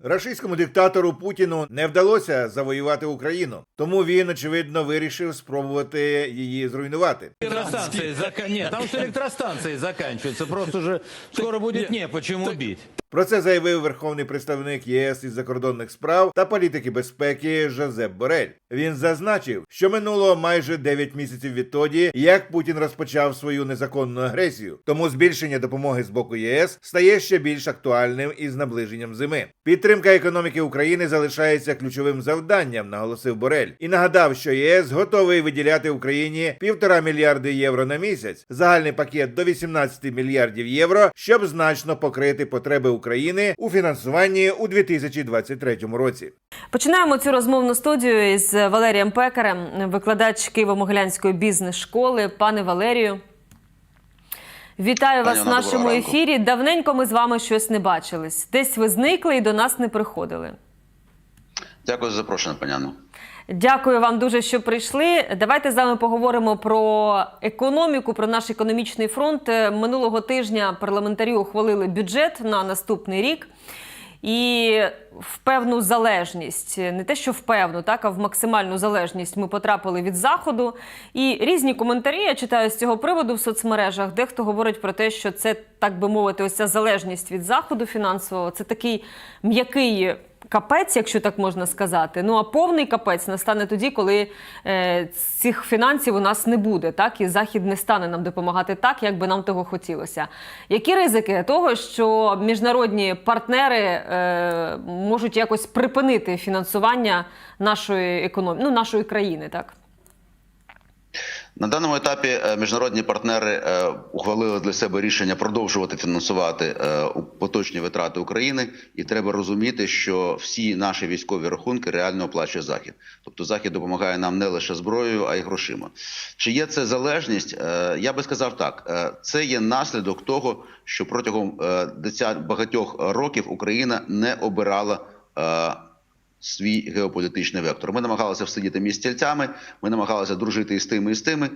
Рашистському диктатору Путіну не вдалося завоювати Україну, тому він очевидно вирішив спробувати її зруйнувати. Електростанції заканітам електростанції там что электростанции заканчиваются. Просто вже скоро буде ні, почому бить. Про це заявив верховний представник ЄС із закордонних справ та політики безпеки Жозеп Борель. Він зазначив, що минуло майже 9 місяців відтоді, як Путін розпочав свою незаконну агресію. Тому збільшення допомоги з боку ЄС стає ще більш актуальним із наближенням зими. Підтримка економіки України залишається ключовим завданням, наголосив Борель, і нагадав, що ЄС готовий виділяти Україні півтора мільярди євро на місяць, загальний пакет до 18 мільярдів євро, щоб значно покрити потреби України у фінансуванні у 2023 році. Починаємо цю розмовну студію із Валерієм Пекарем, викладач Києво-Могилянської бізнес-школи. Пане Валерію, вітаю вас в нашому ранку. ефірі. Давненько ми з вами щось не бачились. Десь ви зникли і до нас не приходили. Дякую за запрошення, пані Анно. Дякую вам дуже, що прийшли. Давайте з вами поговоримо про економіку, про наш економічний фронт. Е, Минулого тижня парламентарі ухвалили бюджет на наступний рік. І в певну залежність, не те, що в певну, так а в максимальну залежність ми потрапили від заходу. І різні коментарі я читаю з цього приводу в соцмережах. Дехто говорить про те, що це так би мовити, ось ця залежність від заходу фінансового. Це такий м'який капець, якщо так можна сказати. Ну а повний капець настане тоді, коли е, цих фінансів у нас не буде, так і захід не стане нам допомагати так, як би нам того хотілося. Які ризики того, що міжнародні партнери е, можуть якось припинити фінансування нашої економіки, ну нашої країни, так? На даному етапі е, міжнародні партнери е, ухвалили для себе рішення продовжувати фінансувати е, поточні витрати України, і треба розуміти, що всі наші військові рахунки реально оплачує захід. Тобто захід допомагає нам не лише зброєю, а й грошима. Чи є це залежність? Я би сказав так: це є наслідок того, що протягом багатьох років Україна не обирала. Свій геополітичний вектор. Ми намагалися всидіти між стільцями, ми намагалися дружити і з тими, і з тими,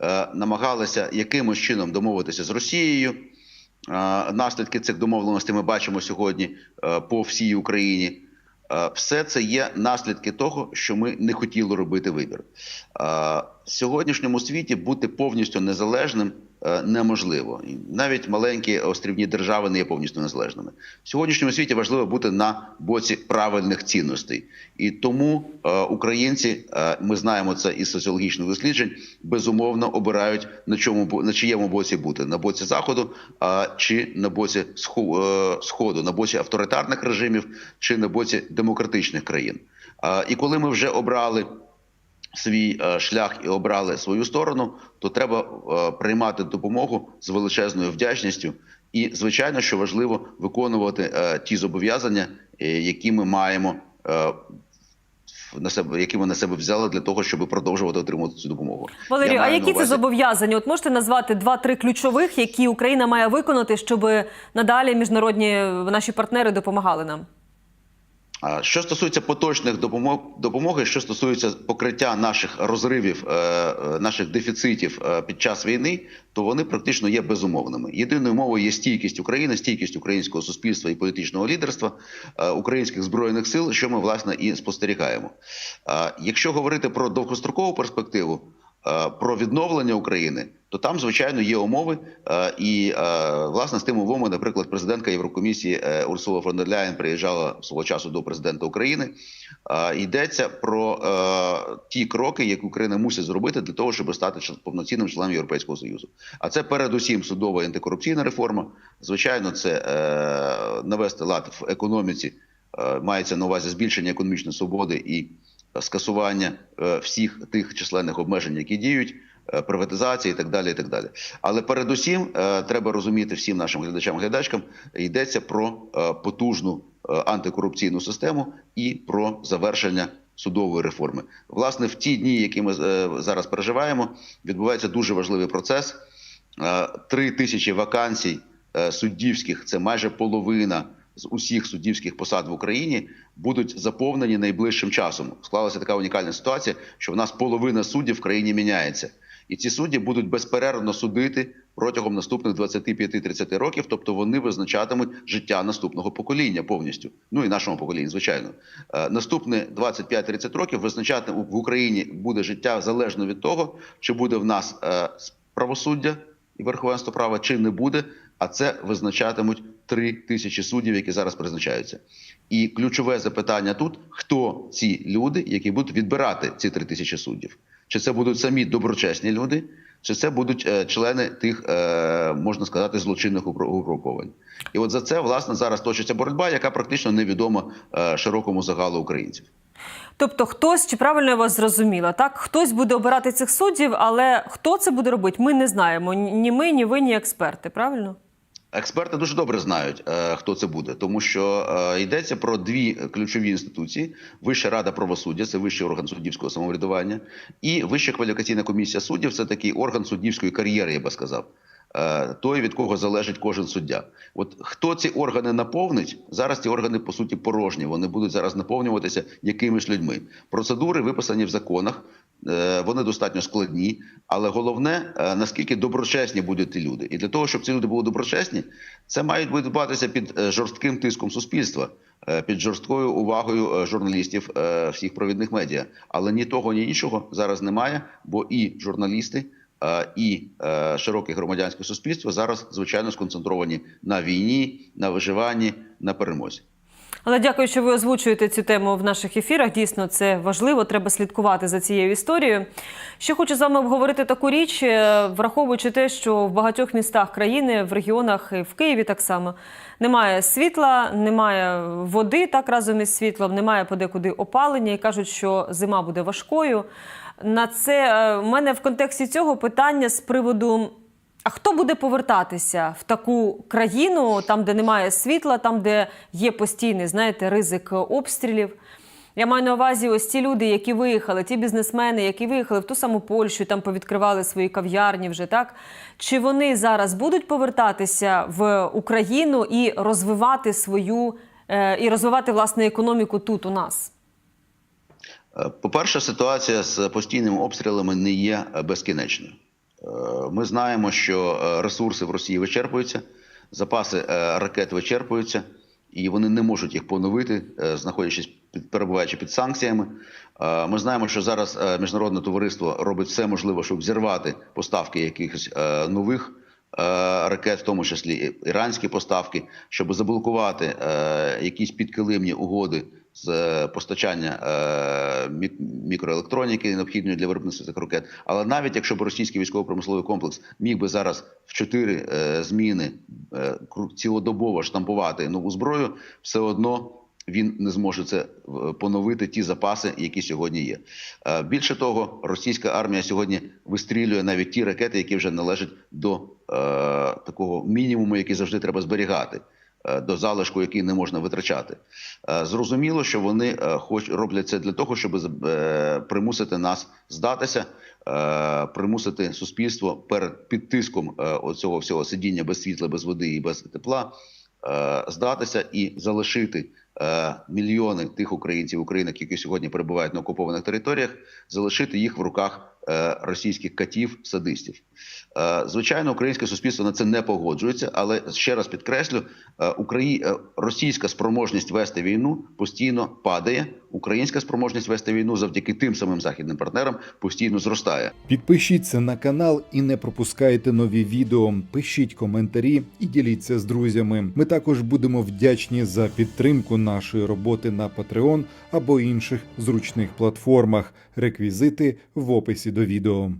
е, намагалися якимось чином домовитися з Росією. Е, наслідки цих домовленостей ми бачимо сьогодні е, по всій Україні. Все це є наслідки того, що ми не хотіли робити вибір. В сьогоднішньому світі бути повністю незалежним неможливо. І навіть маленькі острівні держави не є повністю незалежними. В сьогоднішньому світі важливо бути на боці правильних цінностей. І тому е, українці, е, ми знаємо це із соціологічних досліджень, безумовно обирають на чому на чиєму боці бути на боці заходу чи на боці е, сходу, на боці авторитарних режимів чи на боці демократичних країн. І коли ми вже обрали свій е, шлях і обрали свою сторону, то треба е, приймати допомогу з величезною вдячністю. І звичайно, що важливо виконувати е, ті зобов'язання, які ми маємо на себе, які ми на себе взяли для того, щоб продовжувати отримувати цю допомогу. Валерію, а які на це зобов'язання? От можете назвати два-три ключових, які Україна має виконати, щоб надалі міжнародні наші партнери допомагали нам? Що стосується поточних допомог допомоги, що стосується покриття наших розривів, е, е, наших дефіцитів е, під час війни, то вони практично є безумовними. Єдиною мовою є стійкість України, стійкість українського суспільства і політичного лідерства українських збройних сил, що ми власне і спостерігаємо. Якщо говорити про довгострокову перспективу. Е, Про відновлення України, то там звичайно є умови, е, і е, власне з тими умовами, наприклад, президентка Єврокомісії Урсула фон дер Ляєн приїжджала свого часу до президента України. Йдеться про ті кроки, які Україна мусить зробити для того, щоб стати повноцінним членом Європейського союзу. А це передусім судова антикорупційна реформа. Звичайно, це навести лад в економіці. Мається на увазі збільшення економічної свободи і скасування е, всіх тих численних обмежень, які діють, е, приватизації і так далі. І так далі. Але передусім е, треба розуміти всім нашим глядачам глядачкам, йдеться про потужну антикорупційну систему і про завершення. Судової реформи, власне, в ті дні, які ми зараз переживаємо, відбувається дуже важливий процес. Три тисячі вакансій суддівських це майже половина з усіх суддівських посад в Україні будуть заповнені найближчим часом. Склалася така унікальна ситуація, що в нас половина суддів в країні міняється, і ці судді будуть безперервно судити протягом наступних 25-30 років. Тобто вони визначатимуть життя наступного покоління повністю. Ну і нашому поколінню, звичайно. Е, Наступне 25-30 років визначати в Україні буде життя залежно від того, чи буде в нас е, правосуддя і верховенство права, чи не буде. А це визначатимуть три тисячі суддів, які зараз призначаються. І ключове запитання тут: хто ці люди, які будуть відбирати ці три тисячі суддів? Чи це будуть самі доброчесні люди, чи це будуть е, члени тих, е, можна сказати, злочинних угруповань? І от за це власне зараз точиться боротьба, яка практично невідома е, широкому загалу українців. Тобто, хтось чи правильно я вас зрозуміла, так хтось буде обирати цих суддів, але хто це буде робити, ми не знаємо. Ні ми, ні ви, ні експерти. Правильно? Експерти дуже добре знають, е, хто це буде, тому що е, йдеться про дві ключові інституції: Вища рада правосуддя, це вищий орган суддівського самоврядування, і Вища кваліфікаційна комісія суддів це такий орган суддівської кар'єри, я би сказав. Е, Той, від кого залежить кожен суддя. От хто ці органи наповнить? Зараз ці органи по суті порожні. Вони будуть зараз наповнюватися якимись людьми. Процедури виписані в законах. е, Вони достатньо складні, але головне е, наскільки доброчесні будуть ті люди. І для того, щоб ці люди були доброчесні, це мають відбуватися під жорстким тиском суспільства, під жорсткою увагою журналістів всіх провідних медіа. Але ні того, ні іншого зараз немає, бо і журналісти. Е, І е, широке громадянське суспільство зараз звичайно сконцентровані на війні, на виживанні, на перемозі. Але дякую, що ви озвучуєте цю тему в наших ефірах. Дійсно, це важливо. Треба слідкувати за цією історією. Ще хочу з вами обговорити таку річ, е, враховуючи те, що в багатьох містах країни, в регіонах і в Києві так само немає світла, немає води так разом із світлом, немає подекуди опалення і кажуть, що зима буде важкою. На це е, в мене в контексті цього питання з приводу. А хто буде повертатися в таку країну, там, де немає світла, там, де є постійний, знаєте, ризик обстрілів? Я маю на увазі ось ті люди, які виїхали, ті бізнесмени, які виїхали в ту саму Польщу, там повідкривали свої кав'ярні вже так. Чи вони зараз будуть повертатися в Україну і розвивати свою е, і розвивати власне економіку тут у нас? Е, По-перше, ситуація з постійними обстрілами не є е, безкінечною. Е, Ми знаємо, що е, ресурси в Росії вичерпуються, запаси е, ракет вичерпуються, і вони не можуть їх поновити, знаходячись під перебуваючи під санкціями. Ми знаємо, що зараз міжнародне товариство робить все можливе, щоб зірвати поставки якихось нових. Ракет, в тому числі іранські поставки, щоб заблокувати якісь підкилимні угоди з е, постачання е, мікроелектроніки, необхідної для виробництва цих ракет. Але навіть якщо б російський військово-промисловий комплекс міг би зараз в чотири е, зміни е, цілодобово штампувати нову зброю, все одно. Він не зможе це поновити ті запаси, які сьогодні є. Е, Більше того, російська армія сьогодні вистрілює навіть ті ракети, які вже належать до такого мінімуму, який завжди треба зберігати до залишку, який не можна витрачати. Е, Зрозуміло, що вони е, хоч роблять це для того, щоб е, примусити нас здатися, е, примусити суспільство перед під тиском е, оцього всього сидіння без світла, без води і без тепла. е, Здатися і залишити е, мільйони тих українців, українок, які сьогодні перебувають на окупованих територіях, залишити їх в руках е, російських катів, садистів. Е, Звичайно, українське суспільство на це не погоджується, але ще раз підкреслю: е, е, російська спроможність вести війну постійно падає. Українська спроможність вести війну завдяки тим самим західним партнерам постійно зростає. Підпишіться на канал і не пропускайте нові відео. Пишіть коментарі і діліться з друзями. Ми також будемо вдячні за підтримку нашої роботи на Patreon або інших зручних платформах. Реквізити в описі до відео.